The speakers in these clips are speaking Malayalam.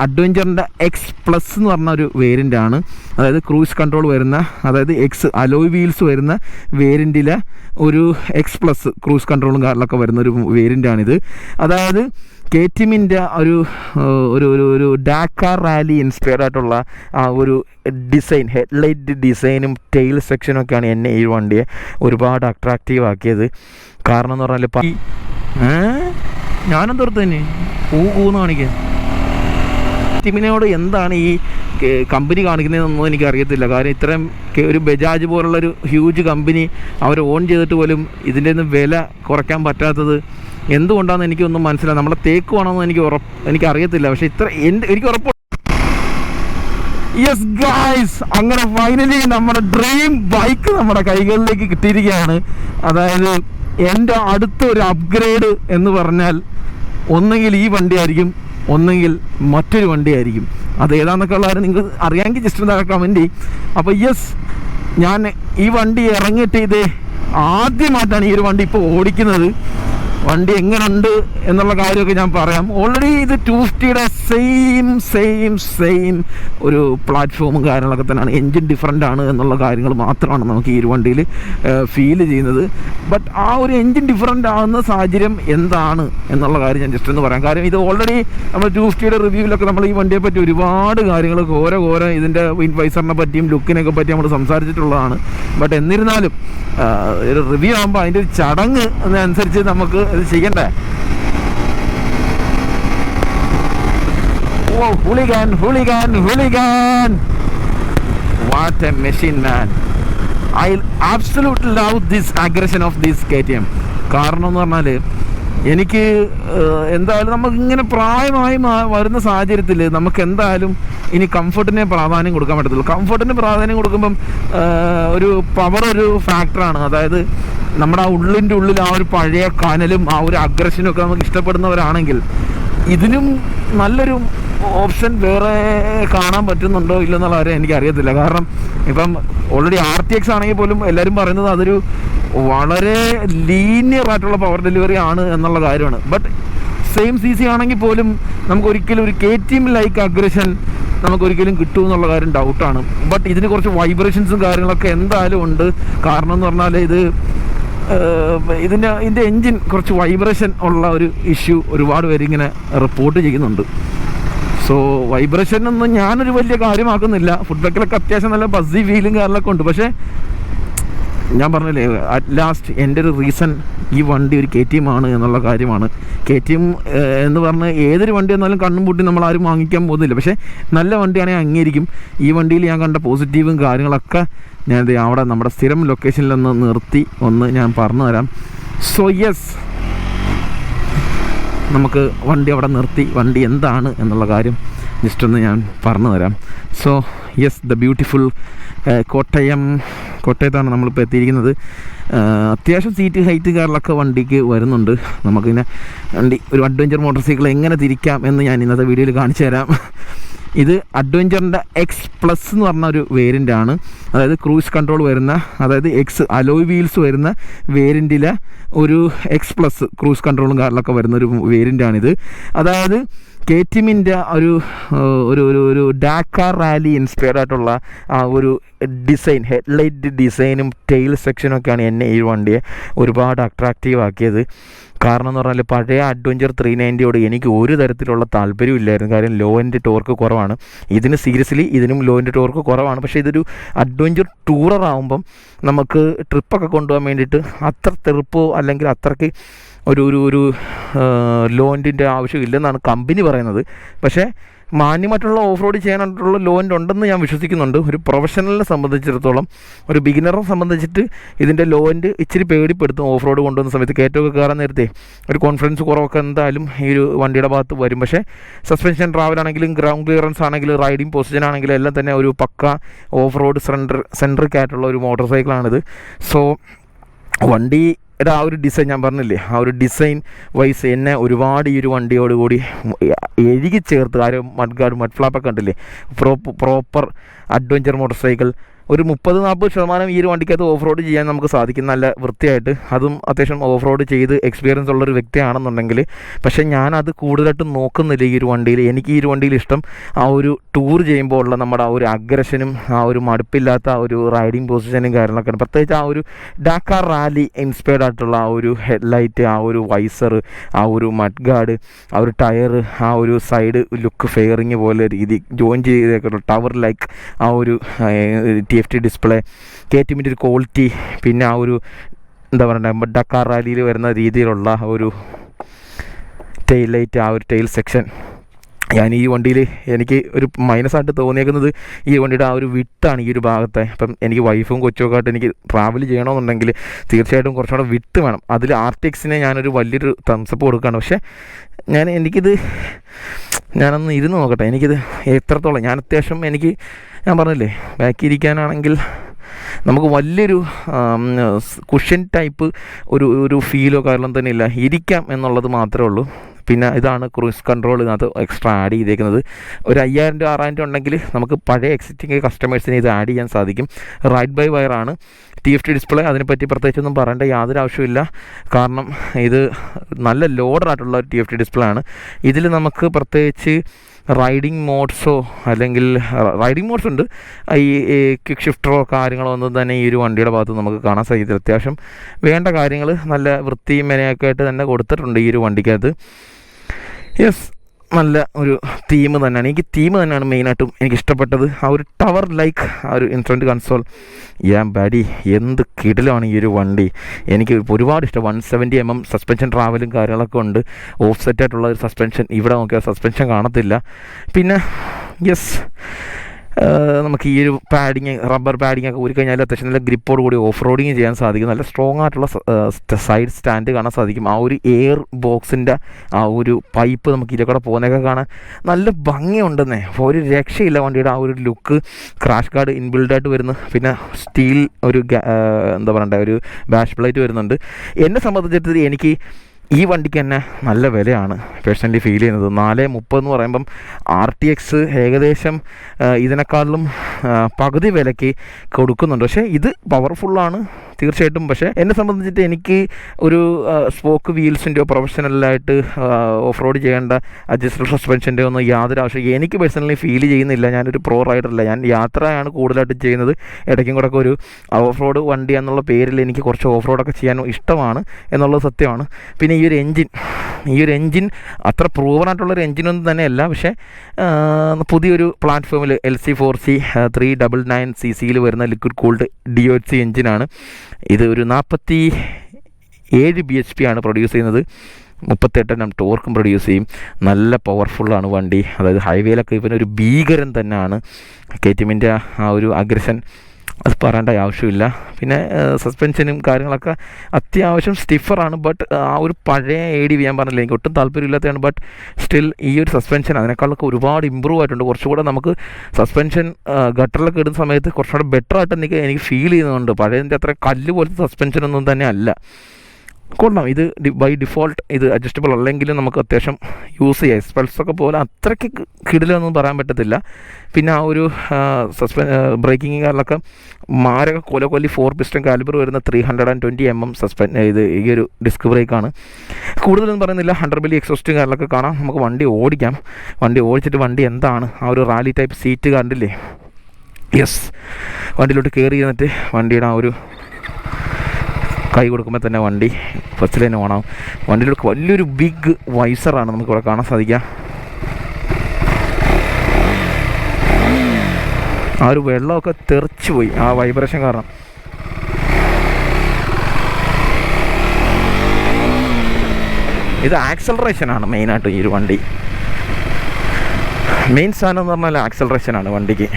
അഡ്വഞ്ചറിന്റെ എക്സ് പ്ലസ് എന്ന് പറഞ്ഞ ഒരു വേരിന്റ് ആണ്. അതായത് ക്രൂസ് കൺട്രോൾ വരുന്ന അതായത് എക്സ് അലോയ് വീൽസ് വരുന്ന വേരിയന്റിലെ ഒരു എക്സ് പ്ലസ് ക്രൂസ് കൺട്രോളും കാറിലൊക്കെ വരുന്ന ഒരു വേരിന്റ് ആണിത്. അതായത് കെ ടി എമ്മിന്റെ ഒരു ഒരു ഒരു ഒരു ഡാക്കാർ റാലി ഇൻസ്പയർഡ് ആയിട്ടുള്ള ആ ഒരു ഡിസൈൻ ഹെഡ്ലൈറ്റ് ഡിസൈനും ടെയിൽ സെക്ഷനും ഒക്കെയാണ് എന്നെ ഈ വണ്ടിയെ ഒരുപാട് അട്രാക്റ്റീവ് ആക്കിയത്. കാരണം എന്ന് പറഞ്ഞാൽ ഞാനും ഞാനെന്തോർത്ത് തന്നെ? പൂ പൂന്ന് കാണിക്കുക ടീമിനോട് എന്താണ് ഈ കമ്പനി കാണിക്കുന്നതെന്നൊന്നും എനിക്ക് അറിയത്തില്ല കാരണം ഇത്രയും ഒരു ബജാജ് പോലുള്ള ഒരു ഹ്യൂജ് കമ്പനി അവർ ഓൺ ചെയ്തിട്ട് പോലും ഇതിന്റെ ഒന്നും വില കുറയ്ക്കാൻ പറ്റാത്തത് എന്തുകൊണ്ടാണെന്ന് എനിക്കൊന്നും മനസ്സിലായി നമ്മളെ തേക്കുവാണെന്ന് എനിക്ക് ഉറപ്പ് എനിക്ക് അറിയത്തില്ല പക്ഷേ ഇത്ര എന്റെ എനിക്ക് ഉറപ്പ് യെസ് ഗായ്സ് അങ്ങനെ ഫൈനലി നമ്മുടെ ഡ്രീം ബൈക്ക് നമ്മുടെ കൈകളിലേക്ക് കിട്ടിയിരിക്കുകയാണ്. അതായത് എന്റെ അടുത്ത ഒരു അപ്ഗ്രേഡ് എന്ന് പറഞ്ഞാൽ ഒന്നെങ്കിൽ ഈ വണ്ടിയായിരിക്കും ഒന്നെങ്കിൽ മറ്റൊരു വണ്ടിയായിരിക്കും. അത് ഏതാണെന്നൊക്കെ ഉള്ള നിങ്ങൾ അറിയാമെങ്കിൽ ജസ്റ്റ് ഒന്ന് കമന്റ് ചെയ്യും. അപ്പോൾ യെസ് ഞാൻ ഈ വണ്ടി ഇറങ്ങിയിട്ട് ഇത് ആദ്യമായിട്ടാണ് ഈ ഒരു വണ്ടി ഇപ്പോൾ ഓടിക്കുന്നത്. വണ്ടി എങ്ങനെയുണ്ട് എന്നുള്ള കാര്യമൊക്കെ ഞാൻ പറയാം. ഓൾറെഡി ഇത് ടു ഫിഫ്റ്റിയുടെ സെയിം സെയിം സെയിം ഒരു പ്ലാറ്റ്ഫോമും കാര്യങ്ങളൊക്കെ തന്നെയാണ്. എൻജിൻ ഡിഫറെന്റ് ആണ് എന്നുള്ള കാര്യങ്ങൾ മാത്രമാണ് നമുക്ക് ഈ ഒരു വണ്ടിയിൽ ഫീൽ ചെയ്യുന്നത്. ബട്ട് ആ ഒരു എൻജിൻ ഡിഫറെന്റ് ആകുന്ന സാഹചര്യം എന്താണ് എന്നുള്ള കാര്യം ഞാൻ ജസ്റ്റ് ഒന്ന് പറയാം. കാരണം ഇത് ഓൾറെഡി നമ്മൾ ടു ഫിഫ്റ്റിയുടെ റിവ്യൂവിലൊക്കെ നമ്മൾ ഈ വണ്ടിയെ പറ്റി ഒരുപാട് കാര്യങ്ങൾ ഓരോ ഓരോ ഇതിന്റെ വൈസറിനെ പറ്റിയും ലുക്കിനെയൊക്കെ പറ്റി നമ്മൾ സംസാരിച്ചിട്ടുള്ളതാണ്. ബട്ട് എന്നിരുന്നാലും റിവ്യൂ ആകുമ്പോൾ അതിന്റെ ഒരു ചടങ്ങ് അനുസരിച്ച് നമുക്ക് ഇത് ചെയ്യണ്ടേ? ഓ hooligan hooligan hooligan. What a machine man I absolute love this aggression of this K T M കാരണം എന്ന് പറഞ്ഞാൽ എനിക്ക് എന്തായാലും നമുക്ക് ഇങ്ങനെ പ്രായമായി വരുന്ന സാഹചര്യത്തിൽ നമുക്ക് എന്തായാലും ഇനി കംഫർട്ടിനെ പ്രാധാന്യം കൊടുക്കാൻ പറ്റത്തുള്ളൂ. കംഫർട്ടിന് പ്രാധാന്യം കൊടുക്കുമ്പം ഒരു പവർ ഒരു ഫാക്ടറാണ് അതായത് നമ്മുടെ ആ ഉള്ളിന്റെ ഉള്ളിൽ ആ ഒരു പഴയ കനലും ആ ഒരു അഗ്രഷനും ഒക്കെ നമുക്ക് ഇഷ്ടപ്പെടുന്നവരാണെങ്കിൽ ഇതിനും നല്ലൊരു ഓപ്ഷൻ വേറെ കാണാൻ പറ്റുന്നുണ്ടോ ഇല്ലെന്നുള്ള കാര്യം എനിക്കറിയത്തില്ല. കാരണം ഇപ്പം ഓൾറെഡി ആർ ടി എക്സ് ആണെങ്കിൽ പോലും എല്ലാവരും പറയുന്നത് അതൊരു വളരെ ലീനിയർ ആയിട്ടുള്ള പവർ ഡെലിവറി ആണ് എന്നുള്ള കാര്യമാണ്. ബട്ട് സെയിം സി സി ആണെങ്കിൽ പോലും നമുക്ക് ഒരിക്കലും ഒരു K T M like aggression നമുക്ക് ഒരിക്കലും കിട്ടും എന്നുള്ള കാര്യം ഡൗട്ടാണ് ബട്ട് ഇതിന് കുറച്ച് വൈബ്രേഷൻസും കാര്യങ്ങളൊക്കെ എന്തായാലും ഉണ്ട്. കാരണം എന്ന് പറഞ്ഞാൽ ഇത് ഇതിന്റെ ഇതിന്റെ എൻജിൻ കുറച്ച് വൈബ്രേഷൻ ഉള്ള ഒരു ഇഷ്യൂ ഒരുപാട് പേരിങ്ങനെ റിപ്പോർട്ട് ചെയ്യുന്നുണ്ട്. സോ വൈബ്രേഷൻ ഒന്നും ഞാനൊരു വലിയ കാര്യമാക്കുന്നില്ല. ഫുഡ് ബാക്കിലൊക്കെ അത്യാവശ്യം നല്ല ബസ്സി ഫീലും കാര്യങ്ങളൊക്കെ ഉണ്ട്. പക്ഷേ ഞാൻ പറഞ്ഞില്ലേ അറ്റ് ലാസ്റ്റ് എന്റെ ഒരു റീസൺ ഈ വണ്ടി ഒരു കെ ടി എം ആണ് എന്നുള്ള കാര്യമാണ്. കെ ടി എം എന്ന് പറഞ്ഞ് ഏതൊരു വണ്ടി വന്നാലും കണ്ണും പൂട്ടി നമ്മൾ ആരും വാങ്ങിക്കാൻ പോകുന്നില്ല. പക്ഷേ നല്ല വണ്ടിയാണെങ്കിൽ അംഗീകരിക്കും. ഈ വണ്ടിയിൽ ഞാൻ കണ്ട പോസിറ്റീവും കാര്യങ്ങളൊക്കെ ഞാൻ അവിടെ നമ്മുടെ സ്ഥിരം ലൊക്കേഷനിൽ ഒന്ന് നിർത്തി ഒന്ന് ഞാൻ പറഞ്ഞു തരാം. സോ യെസ് നമുക്ക് വണ്ടി അവിടെ നിർത്തി. വണ്ടി എന്താണ് എന്നുള്ള കാര്യം ജസ്റ്റ് ഒന്ന് ഞാൻ പറഞ്ഞു തരാം. So yes the beautiful Kottayam കോട്ടയത്താണ് നമ്മളിപ്പോൾ എത്തിയിരിക്കുന്നത്. അത്യാവശ്യം സീറ്റ് ഹൈറ്റ് കാറിലൊക്കെ വണ്ടിക്ക് വരുന്നുണ്ട്. നമുക്കിങ്ങനെ വണ്ടി ഒരു അഡ്വഞ്ചർ മോട്ടോർ സൈക്കിൾ എങ്ങനെ തിരിക്കാം എന്ന് ഞാൻ ഇന്നത്തെ വീഡിയോയിൽ കാണിച്ചു തരാം. ഇത് അഡ്വഞ്ചറിന്റെ എക്സ് പ്ലസ് എന്ന് പറഞ്ഞ ഒരു വേരിന്റ് ആണ്. അതായത് ക്രൂസ് കൺട്രോൾ വരുന്ന അതായത് എക്സ് അലോയ് വീൽസ് വരുന്ന വേരിയന്റിലെ ഒരു എക്സ് പ്ലസ് ക്രൂസ് കൺട്രോളും കാറിലൊക്കെ വരുന്ന ഒരു വേരിന്റ് ആണിത്. അതായത് കെ ടി ഒരു ഒരു ഒരു ഒരു ഡാക്കാർ റാലി ഇൻസ്പയർഡ് ആയിട്ടുള്ള ആ ഒരു ഡിസൈൻ ഹെഡ്ലൈറ്റ് ഡിസൈനും ടെയിൽ സെക്ഷനും ഒക്കെയാണ് എന്നെ ഈ വണ്ടിയെ ഒരുപാട് അട്രാക്റ്റീവ് ആക്കിയത്. കാരണം എന്ന് പറഞ്ഞാൽ പഴയ അഡ്വഞ്ചർ ത്രീ നയന്റിയോട് എനിക്ക് ഒരു തരത്തിലുള്ള താല്പര്യം ഇല്ലായിരുന്നു. കാര്യം ലോ എന്റെ ടോർക്ക് കുറവാണ്. ഇതിന് സീരിയസ്ലി ഇതിനും ലോ എന്റെ ടോർക്ക് കുറവാണ്. പക്ഷേ ഇതൊരു അഡ്വഞ്ചർ ടൂറർ ആകുമ്പം നമുക്ക് ട്രിപ്പൊക്കെ കൊണ്ടുപോകാൻ വേണ്ടിയിട്ട് അത്ര തെറുപ്പോ അല്ലെങ്കിൽ അത്രയ്ക്ക് ഒരു ഒരു ഒരു ലോണിന്റെ ആവശ്യമില്ലെന്നാണ് കമ്പനി പറയുന്നത്. പക്ഷേ മാന്യമായിട്ടുള്ള ഓഫ് റോഡ് ചെയ്യാനായിട്ടുള്ള ലോൺ ഉണ്ടെന്ന് ഞാൻ വിശ്വസിക്കുന്നുണ്ട്. ഒരു പ്രൊഫഷണലിനെ സംബന്ധിച്ചിടത്തോളം ഒരു ബിഗിനറെ സംബന്ധിച്ചിട്ട് ഇതിന്റെ ലോന്റെ ഇച്ചിരി പേടിപ്പെടുത്തും ഓഫ് റോഡ് കൊണ്ടുവന്ന സമയത്ത്. കയറ്റമൊക്കെ കയറാൻ നേരത്തെ ഒരു കോൺഫിഡൻസ് കുറവൊക്കെ എന്തായാലും ഈ ഒരു വണ്ടിയുടെ ഭാഗത്ത് വരും. പക്ഷേ സസ്പെൻഷൻ ട്രാവൽ ആണെങ്കിലും ഗ്രൗണ്ട് ക്ലിയറൻസ് ആണെങ്കിലും റൈഡിംഗ് പൊസിഷൻ ആണെങ്കിലും എല്ലാം തന്നെ ഒരു പക്ക ഓഫ് റോഡ് സെൻട്ര സെൻട്രിക് ആയിട്ടുള്ള ഒരു മോട്ടോർ സൈക്കിളാണിത്. സോ വണ്ടിയുടെ ആ ഒരു ഡിസൈൻ ഞാൻ പറഞ്ഞില്ലേ? ആ ഒരു ഡിസൈൻ വൈസ് എന്നെ ഒരുപാട് ഈ ഒരു വണ്ടിയോട് കൂടി എഴുകി ചേർത്ത് കാര്യം മഡ് ഗാർഡ് മഡ് ഫ്ലാപ്പൊക്കെ ഉണ്ടല്ലേ പ്രോപ്പർ അഡ്വഞ്ചർ മോട്ടോർ സൈക്കിൾ ഒരു മുപ്പത് നാൽപ്പത് ശതമാനം ഈ ഒരു വണ്ടിക്കകത്ത് ഓഫ് റോഡ് ചെയ്യാൻ നമുക്ക് സാധിക്കും നല്ല വൃത്തിയായിട്ട് അതും അത്യാവശ്യം ഓഫ് റോഡ് ചെയ്ത് എക്സ്പീരിയൻസ് ഉള്ളൊരു വ്യക്തിയാണെന്നുണ്ടെങ്കിൽ പക്ഷേ ഞാനത് കൂടുതലായിട്ടും നോക്കുന്നില്ല ഈ ഒരു വണ്ടിയിൽ എനിക്ക് ഈ ഒരു വണ്ടിയിൽ ഇഷ്ടം ആ ഒരു ടൂർ ചെയ്യുമ്പോൾ ഉള്ള നമ്മുടെ ആ ഒരു അഗ്രഷനും ആ ഒരു മടുപ്പില്ലാത്ത ആ ഒരു റൈഡിങ് പൊസിഷനും കാര്യങ്ങളൊക്കെയാണ് പ്രത്യേകിച്ച് ആ ഒരു ഡാക്കാർ റാലി ഇൻസ്പയർഡ് ആയിട്ടുള്ള ആ ഒരു ഹെഡ്ലൈറ്റ് ആ ഒരു വൈസർ ആ ഒരു മഡ് ഗാർഡ് ആ ഒരു ടയർ ആ ഒരു സൈഡ് ലുക്ക് ഫെയറിങ് പോലെ രീതി ജോയിൻ ചെയ്തേക്കുള്ള ടവർ ലൈക്ക് ആ ഒരു F T display K T എമ്മിന്റെ ഒരു ക്വാളിറ്റി പിന്നെ ആ ഒരു എന്താ പറയുക ഡക്കാർ റാലിയിൽ വരുന്ന രീതിയിലുള്ള ഒരു ടെയിൽ ലൈറ്റ് ആ ഒരു ടെയിൽ സെക്ഷൻ ഞാൻ ഈ വണ്ടിയിൽ എനിക്ക് ഒരു മൈനസായിട്ട് തോന്നിയേക്കുന്നത് ഈ വണ്ടിയുടെ ആ ഒരു വിട്ടാണ് ഈ ഒരു ഭാഗത്തെ. അപ്പം എനിക്ക് വൈഫും കൊച്ചുമൊക്കെ ആയിട്ട് എനിക്ക് ട്രാവൽ ചെയ്യണമെന്നുണ്ടെങ്കിൽ തീർച്ചയായിട്ടും കുറച്ചുകൂടെ വിട്ട് വേണം. അതിൽ ആർ ടി എക്സിനെ ഞാനൊരു വലിയൊരു തംസപ്പ് കൊടുക്കുകയാണ്. പക്ഷേ ഞാൻ എനിക്കിത് ഞാനൊന്ന് ഇരുന്ന് നോക്കട്ടെ. എനിക്കിത് എത്രത്തോളം ഞാൻ അത്യാവശ്യം എനിക്ക് ഞാൻ പറഞ്ഞില്ലേ ബാക്കി ഇരിക്കാനാണെങ്കിൽ നമുക്ക് വലിയൊരു കുഷൻ ടൈപ്പ് ഒരു ഒരു ഫീലോ കാരണം തന്നെ ഇല്ല. ഇരിക്കാം എന്നുള്ളത് മാത്രമേ ഉള്ളൂ. പിന്നെ ഇതാണ് ക്രൂസ് കൺട്രോൾ ഇതിനകത്ത് എക്സ്ട്രാ ആഡ് ചെയ്തേക്കുന്നത്. ഒരു അയ്യായിരം രൂപ ആറായിരം രൂപ ഉണ്ടെങ്കിൽ നമുക്ക് പഴയ എക്സിറ്റിംഗ് കസ്റ്റമേഴ്സിന് ഇത് ആഡ് ചെയ്യാൻ സാധിക്കും. റൈറ്റ് ബൈ വയറാണ് ടി എഫ് ടി ഡിസ്പ്ലേ അതിനെപ്പറ്റി പ്രത്യേകിച്ചൊന്നും പറയേണ്ട യാതൊരു ആവശ്യമില്ല കാരണം ഇത് നല്ല ലോഡറായിട്ടുള്ള ടി എഫ് ടി ഡിസ്പ്ലേ ആണ്. ഇതിൽ നമുക്ക് പ്രത്യേകിച്ച് റൈഡിംഗ് മോഡ്സോ അല്ലെങ്കിൽ റൈഡിംഗ് മോഡ്സ് ഉണ്ട്. ഈ ക്വിക്ക് ഷിഫ്റ്ററോ കാര്യങ്ങളോ ഒന്നും തന്നെ ഈ ഒരു വണ്ടിയുടെ ഭാഗത്ത് നമുക്ക് കാണാൻ സാധിക്കത്തില്ല. അത്യാവശ്യം വേണ്ട കാര്യങ്ങൾ നല്ല വൃത്തിയും മെനയൊക്കെ ആയിട്ട് തന്നെ കൊടുത്തിട്ടുണ്ട് ഈ ഒരു വണ്ടിക്കകത്ത്. യെസ് നല്ല ഒരു തീം തന്നെയാണ്. എനിക്ക് തീം തന്നെയാണ് മെയിനായിട്ടും എനിക്ക് ഇഷ്ടപ്പെട്ടത്. ആ ഒരു ടവർ ലൈക്ക് ആ ഒരു ഇൻഫ്രണ്ട് കൺസോൾ യാ ബാഡി എന്ത് കിടലാണ് ഈ ഒരു വണ്ടി. എനിക്ക് ഒരുപാട് ഇഷ്ടം. One seventy M M suspension ട്രാവലും കാര്യങ്ങളൊക്കെ ഉണ്ട്. ഓഫ് സെറ്റായിട്ടുള്ള ഒരു സസ്പെൻഷൻ ഇവിടെ നോക്കിയാൽ സസ്പെൻഷൻ കാണത്തില്ല. പിന്നെ യെസ് നമുക്ക് ഈ ഒരു പാഡിങ് റബ്ബർ പാഡിങ് ഒക്കെ ഊരിക്കഴിഞ്ഞാൽ അത്യാവശ്യം നല്ല ഗ്രിപ്പോട് കൂടി ഓഫ് റോഡിങ് ചെയ്യാൻ സാധിക്കും. നല്ല സ്ട്രോങ് ആയിട്ടുള്ള സൈഡ് സ്റ്റാൻഡ് കാണാൻ സാധിക്കും. ആ ഒരു എയർ ബോക്സിന്റെ ആ ഒരു പൈപ്പ് നമുക്ക് ഇതിലൂടെ പോകുന്നതൊക്കെ കാണാൻ നല്ല ഭംഗിയുണ്ടെന്നേ. ഒരു രക്ഷയില്ല വണ്ടിയുടെ ആ ഒരു ലുക്ക് ക്രാഷ് ഗാർഡ് ഇൻബിൽഡായിട്ട് വരുന്നു. പിന്നെ സ്റ്റീൽ ഒരു എന്താ പറയണ്ടേ ഒരു ബാഷ് പ്ലേറ്റ് വരുന്നുണ്ട്. എന്നെ സംബന്ധിച്ചിടത്തോളം എനിക്ക് ഈ വണ്ടിക്ക് തന്നെ നല്ല വിലയാണ്. പേഴ്സണലി ഫീൽ ചെയ്യുന്നത് നാല് മുപ്പത് എന്ന് പറയുമ്പം ആർ ടി എക്സ് ഏകദേശം ഇതിനേക്കാളിലും പകുതി വിലയ്ക്ക് കൊടുക്കുന്നുണ്ട്. പക്ഷേ ഇത് പവർഫുള്ളാണ് തീർച്ചയായിട്ടും. പക്ഷേ എന്നെ സംബന്ധിച്ചിട്ട് എനിക്ക് ഒരു സ്പോക്ക് വീൽസിന്റെയോ പ്രൊഫഷണലായിട്ട് ഓഫ് റോഡ് ചെയ്യേണ്ട അഡ്ജസ്റ്റബിൾ സസ്പെൻഷന്റെ ഒന്നും യാതൊരു ആവശ്യം എനിക്ക് പേഴ്സണലി ഫീൽ ചെയ്യുന്നില്ല. ഞാനൊരു പ്രോ റൈഡറല്ല ഞാൻ യാത്രയാണ് കൂടുതലായിട്ട് ചെയ്യുന്നത്. ഇടയ്ക്കും കൂടെ ഒരു ഓഫ് റോഡ് വണ്ടി എന്നുള്ള പേരിൽ എനിക്ക് കുറച്ച് ഓഫ് റോഡൊക്കെ ചെയ്യാൻ ഇഷ്ടമാണ് എന്നുള്ളത് സത്യമാണ്. പിന്നെ ഈ ഒരു എൻജിൻ ഈ ഒരു എൻജിൻ അത്ര പ്രൂവൺ ആയിട്ടുള്ളൊരു എൻജിനൊന്നും തന്നെയല്ല. പക്ഷേ പുതിയൊരു പ്ലാറ്റ്ഫോമിൽ L C four C three double nine C സിയിൽ വരുന്ന liquid cooled D O C എൻജിനാണ് ഇത് ഒരു നാൽപ്പത്തി ഏഴ് ബി എച്ച് പി ആണ് പ്രൊഡ്യൂസ് ചെയ്യുന്നത്. മുപ്പത്തെട്ടെണ്ണം ടോർക്കും പ്രൊഡ്യൂസ് ചെയ്യും. നല്ല പവർഫുള്ളാണ് വണ്ടി. അതായത് ഹൈവേയിലൊക്കെ ഇവനൊരു ഭീകരൻ തന്നെയാണ്. കെ ടി എമ്മിന്റെ ആ ഒരു അഗ്രഷൻ അത് പറയേണ്ട ആവശ്യമില്ല. പിന്നെ സസ്പെൻഷനും കാര്യങ്ങളൊക്കെ അത്യാവശ്യം സ്റ്റിഫറാണ് ബട്ട് ആ ഒരു പഴയ എ ഡി ഞാൻ പറഞ്ഞില്ല എനിക്ക് ഒട്ടും താല്പര്യമില്ലാത്തതാണ്. ബട്ട് സ്റ്റിൽ ഈ ഒരു സസ്പെൻഷൻ അതിനേക്കാളൊക്കെ ഒരുപാട് ഇമ്പ്രൂവ് ആയിട്ടുണ്ട്. കുറച്ചുകൂടെ നമുക്ക് സസ്പെൻഷൻ ഗട്ടറിലൊക്കെ ഇടുന്ന സമയത്ത് കുറച്ചുകൂടെ ബെറ്റർ ആയിട്ട് എനിക്ക് എനിക്ക് ഫീൽ ചെയ്യുന്നുണ്ട്. പഴയതിന്റെ അത്ര കല്ല് പോലത്തെ സസ്പെൻഷൻ ഒന്നും തന്നെ അല്ല. കൊള്ളാം. ഇത് ബൈ ഡിഫോൾട്ട് ഇത് അഡ്ജസ്റ്റബിൾ അല്ലെങ്കിലും നമുക്ക് അത്യാവശ്യം യൂസ് ചെയ്യാം. സ്പെൽസൊക്കെ പോലെ അത്രയ്ക്ക് കിടിലൊന്നും പറയാൻ പറ്റത്തില്ല. പിന്നെ ആ ഒരു സസ്പെൻ ബ്രേക്കിംഗ് കാറിലൊക്കെ മാരക കൊല കൊല്ലി ഫോർ പിസ്റ്റൺ കാലിബർ വരുന്ന three hundred and twenty M M സസ്പെൻ ഇത് ഈ ഒരു ഡിസ്ക് ബ്രേക്കാണ് കൂടുതലൊന്നും പറയുന്നില്ല. ഹൺഡ്രഡ് ബില്ലി എക്സോസ്റ്റും കാറിലൊക്കെ കാണാം. നമുക്ക് വണ്ടി ഓടിക്കാം. വണ്ടി ഓടിച്ചിട്ട് വണ്ടി എന്താണ്? ആ ഒരു റാലി ടൈപ്പ് സീറ്റ് കണ്ടില്ലേ യെസ് വണ്ടിയിലോട്ട് കയറി എന്നിട്ട് വണ്ടിയുടെ ആ ഒരു കൈ കൊടുക്കുമ്പോൾ തന്നെ വണ്ടി ഫസ്റ്റ് തന്നെ ഓണാവും. വണ്ടിയിൽ വലിയൊരു ബിഗ് വൈസറാണ് നമുക്ക് ഇവിടെ കാണാൻ സാധിക്കുക. ആ ഒരു വെള്ളമൊക്കെ തെറിച്ചു പോയി ആ വൈബ്രേഷൻ കാരണം. ഇത് ആക്സലറേഷൻ ആണ് മെയിനായിട്ട് ഈ ഒരു വണ്ടി. മെയിൻ സാധനം എന്ന് പറഞ്ഞാൽ ആക്സലറേഷൻ ആണ് വണ്ടിക്ക്.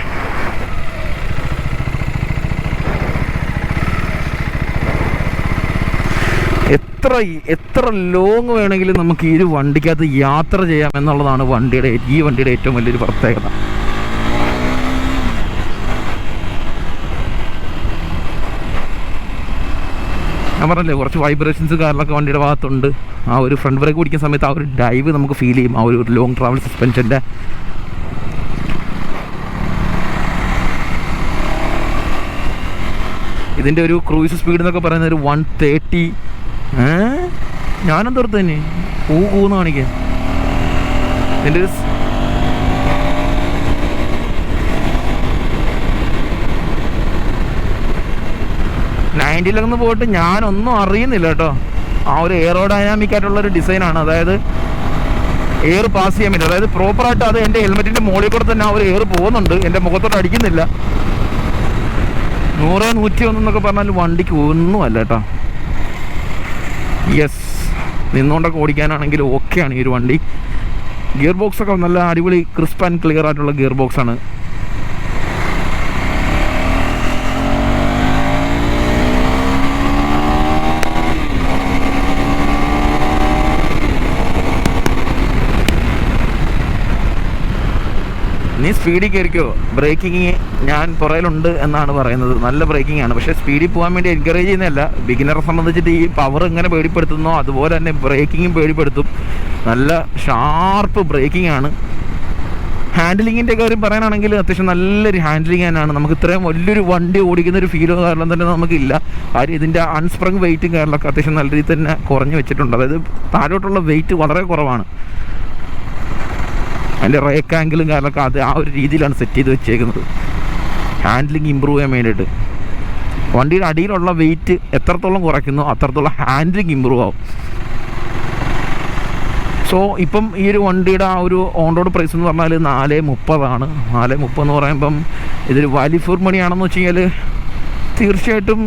എത്ര എത്ര ലോങ് വേണമെങ്കിലും നമുക്ക് ഈ ഒരു വണ്ടിക്കകത്ത് യാത്ര ചെയ്യാം എന്നുള്ളതാണ് വണ്ടിയുടെ ഈ വണ്ടിയുടെ ഏറ്റവും വലിയൊരു പ്രത്യേകത. ഞാൻ പറഞ്ഞല്ലേ കുറച്ച് വൈബ്രേഷൻസ് കാറിലൊക്കെ വണ്ടിയുടെ ഭാഗത്തുണ്ട്. ആ ഒരു ഫ്രണ്ട് ബ്രേക്ക് പിടിക്കുന്ന സമയത്ത് ആ ഒരു ഡൈവ് നമുക്ക് ഫീൽ ചെയ്യും ആ ഒരു ലോങ് ട്രാവൽ സസ്പെൻഷന്റെ ഇതിന്റെ ഒരു ക്രൂയിസ് സ്പീഡ് എന്നൊക്കെ പറയുന്നത് ഒരു വൺ തേർട്ടി ഏ? ഞാനെന്തോർത്ത് തന്നെ പൂ കൂന്ന് കാണിക്കാൻ എന്റെ നയന്റിലൊന്ന് പോയിട്ട് ഞാനൊന്നും അറിയുന്നില്ല കേട്ടോ. ആ ഒരു എയറോഡൈനാമിക് ആയിട്ടുള്ള ഒരു ഡിസൈനാണ് അതായത് എയർ പാസ് ചെയ്യാൻ പറ്റും അതായത് പ്രോപ്പറായിട്ട് അത് എന്റെ ഹെൽമെറ്റിന്റെ മുകളിൽ കൂടെ തന്നെ ആ ഒരു എയർ പോകുന്നുണ്ട്. എന്റെ മുഖത്തോട്ട് അടിക്കുന്നില്ല. നൂറ് നൂറ്റി ഒന്നെന്നൊക്കെ പറഞ്ഞാൽ വണ്ടിക്ക് ഒന്നും അല്ല കേട്ടോ. യെസ് നിന്നുകൊണ്ടൊക്കെ ഓടിക്കാനാണെങ്കിൽ ഓക്കെയാണ് ഈ ഒരു വണ്ടി. ഗിയർ ബോക്സൊക്കെ നല്ല അടിപൊളി ക്രിസ്പ് ആൻഡ് ക്ലിയർ ആയിട്ടുള്ള ഗിയർ ബോക്സ് നീ സ്പീഡിൽ കയറിക്കോ ബ്രേക്കിങ് ഞാൻ പുറയിലുണ്ട് എന്നാണ് പറയുന്നത്. നല്ല ബ്രേക്കിംഗ് ആണ്. പക്ഷേ സ്പീഡിൽ പോകാൻ വേണ്ടി എൻകറേജ് ചെയ്യുന്നതല്ല. ബിഗിനറെ സംബന്ധിച്ചിട്ട് ഈ പവർ എങ്ങനെ പേടിപ്പെടുത്തുന്നോ അതുപോലെ തന്നെ ബ്രേക്കിങ്ങും പേടിപ്പെടുത്തും. നല്ല ഷാർപ്പ് ബ്രേക്കിംഗ് ആണ്. ഹാൻഡിലിങ്ങിന്റെ കാര്യം പറയാനാണെങ്കിൽ അത്യാവശ്യം നല്ലൊരു ഹാൻഡിലിംഗ് തന്നെയാണ്. നമുക്ക് ഇത്രയും വലിയൊരു വണ്ടി ഓടിക്കുന്ന ഒരു ഫീലോ കാരണം തന്നെ നമുക്കില്ല. കാര്യം ഇതിന്റെ അൺസ്പ്രങ് വെയിറ്റും കാര്യങ്ങളൊക്കെ അത്യാവശ്യം നല്ല രീതിയിൽ തന്നെ കുറഞ്ഞു വെച്ചിട്ടുണ്ട്. അതായത് താഴോട്ടുള്ള വെയിറ്റ് വളരെ കുറവാണ്. അതിന്റെ റേക്ക് ആംഗിളും കാരണമൊക്കെ അത് ആ ഒരു രീതിയിലാണ് സെറ്റ് ചെയ്ത് വെച്ചേക്കുന്നത്. ഹാൻഡ്ലിങ് ഇമ്പ്രൂവ് ചെയ്യാൻ വേണ്ടിയിട്ട്. വണ്ടിയുടെ അടിയിലുള്ള വെയിറ്റ് എത്രത്തോളം കുറയ്ക്കുന്നു അത്രത്തോളം ഹാൻഡ്ലിങ് ഇമ്പ്രൂവ് ആവും. സോ ഇപ്പം ഈ ഒരു വണ്ടിയുടെ ആ ഒരു ഓൺ റോഡ് പ്രൈസ് എന്ന് പറഞ്ഞാൽ നാല് മുപ്പതാണ്. നാല് മുപ്പത് എന്ന് പറയുമ്പം ഇതൊരു വാല്യൂ ഫോർ മണിയാണെന്ന് വെച്ച് കഴിഞ്ഞാൽ തീർച്ചയായിട്ടും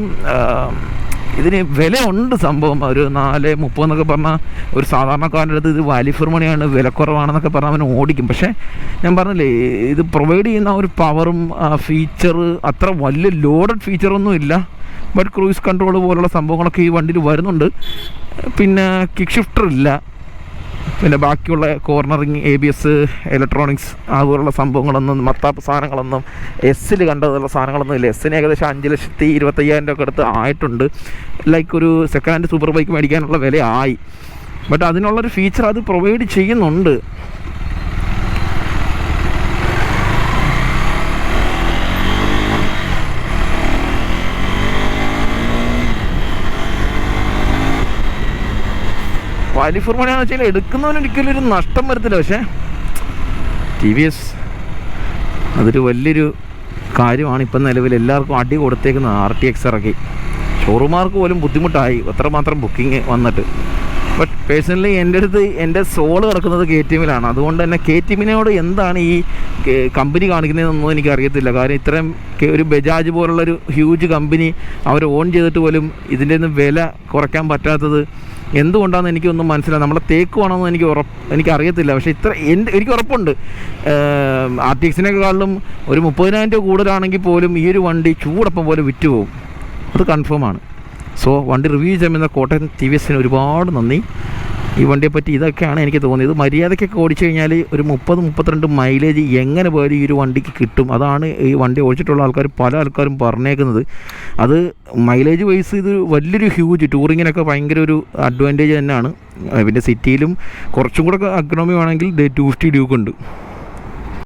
ഇതിന് വില ഉണ്ട് സംഭവം. ഒരു നാല് മുപ്പതെന്നൊക്കെ പറഞ്ഞാൽ ഒരു സാധാരണക്കാരന്റെ അടുത്ത് ഇത് വാല്യൂ ഫോർ മണിയാണ് വിലക്കുറവാണെന്നൊക്കെ പറഞ്ഞാൽ അവൻ ഓടിക്കും. പക്ഷേ ഞാൻ പറഞ്ഞില്ലേ ഇത് പ്രൊവൈഡ് ചെയ്യുന്ന ഒരു പവറും ഫീച്ചർ അത്ര വലിയ ലോഡഡ് ഫീച്ചറൊന്നും ഇല്ല. ബട്ട് ക്രൂയിസ് കൺട്രോൾ പോലുള്ള സംഭവങ്ങളൊക്കെ ഈ വണ്ടിയിൽ വരുന്നുണ്ട്. പിന്നെ കിക്ക് ഷിഫ്റ്റർ ഇല്ല. പിന്നെ ബാക്കിയുള്ള cornering A B S electronics അതുപോലുള്ള സംഭവങ്ങളൊന്നും മത്താപ്പ് സാധനങ്ങളൊന്നും എസ്സിൽ കണ്ടതുള്ള സാധനങ്ങളൊന്നും ഇല്ല. എസ്സിന് ഏകദേശം അഞ്ച് ലക്ഷത്തി ഇരുപത്തയ്യായിരം രൂപ അടുത്ത് ആയിട്ടുണ്ട്. ലൈക്ക് ഒരു സെക്കൻഡ് ഹാൻഡ് സൂപ്പർ ബൈക്ക് മേടിക്കാനുള്ള വില ആയി ബട്ട് അതിനുള്ളൊരു ഫീച്ചർ അത് പ്രൊവൈഡ് ചെയ്യുന്നുണ്ട്. വാല്യൂ മണിയാണെന്ന് വെച്ചാൽ എടുക്കുന്നവന് ഒരിക്കലും ഒരു നഷ്ടം വരത്തില്ല. പക്ഷേ ടി വി എസ് അതൊരു വലിയൊരു കാര്യമാണ് ഇപ്പം നിലവിൽ എല്ലാവർക്കും അടി കൊടുത്തേക്കുന്നത്. ആർ ടി എക്സ് ഇറക്കി. ഷോറൂമാർക്ക് പോലും ബുദ്ധിമുട്ടായി. അത്രമാത്രം ബുക്കിംഗ് വന്നിട്ട്. ബട്ട് പേഴ്സണലി എന്റെ അടുത്ത് എന്റെ സോൾ കിടക്കുന്നത് കെ ടി എമ്മിലാണ്. അതുകൊണ്ട് തന്നെ കെ ടി എമ്മിനോട് എന്താണ് ഈ കമ്പനി കാണിക്കുന്നതെന്നൊന്നും എനിക്കറിയത്തില്ല. കാരണം ഇത്രയും ഒരു ബജാജ് പോലുള്ളൊരു ഹ്യൂജ് കമ്പനി അവർ ഓൺ ചെയ്തിട്ട് പോലും ഇതിന്റെ ഒന്നും വില കുറയ്ക്കാൻ പറ്റാത്തത് എന്തുകൊണ്ടാണെന്ന് എനിക്കൊന്നും മനസ്സിലായി നമ്മളെ തേക്കുവാണെന്ന് എനിക്ക് ഉറപ്പ് എനിക്കറിയത്തില്ല. പക്ഷേ ഇത്ര എന്റെ എനിക്ക് ഉറപ്പുണ്ട്. ആർ ടി എക്സിനേക്കാളും ഒരു മുപ്പതിനായിരം രൂപ കൂടുതലാണെങ്കിൽ പോലും ഈ ഒരു വണ്ടി ചൂടപ്പം പോലെ വിറ്റ് പോകും അത് ആണ്. സോ വണ്ടി റിവ്യൂ ചെയ്യുന്ന കോട്ടയം ടി വി എസിന് ഒരുപാട് നന്ദി. ഈ വണ്ടിയെപ്പറ്റി ഇതൊക്കെയാണ് എനിക്ക് തോന്നിയത്. മര്യാദയ്ക്കൊക്കെ ഓടിച്ചു കഴിഞ്ഞാൽ ഒരു മുപ്പത് മുപ്പത്തിരണ്ട് മൈലേജ് എങ്ങനെ പോയാലും ഈ ഒരു വണ്ടിക്ക് കിട്ടും. അതാണ് ഈ വണ്ടി ഓടിച്ചിട്ടുള്ള ആൾക്കാർ പല ആൾക്കാരും പറഞ്ഞേക്കുന്നത്. അത് മൈലേജ് വൈസ് ഇത് വലിയൊരു ഹ്യൂജ് ടൂറിങ്ങിനൊക്കെ ഭയങ്കര ഒരു അഡ്വാന്റേജ് തന്നെയാണ്. പിന്നെ സിറ്റിയിലും കുറച്ചും കൂടെ അഗ്രോമി വേണമെങ്കിൽ ടൂ ഫിഫ്റ്റി ഡ്യൂക്ക് ഉണ്ട്.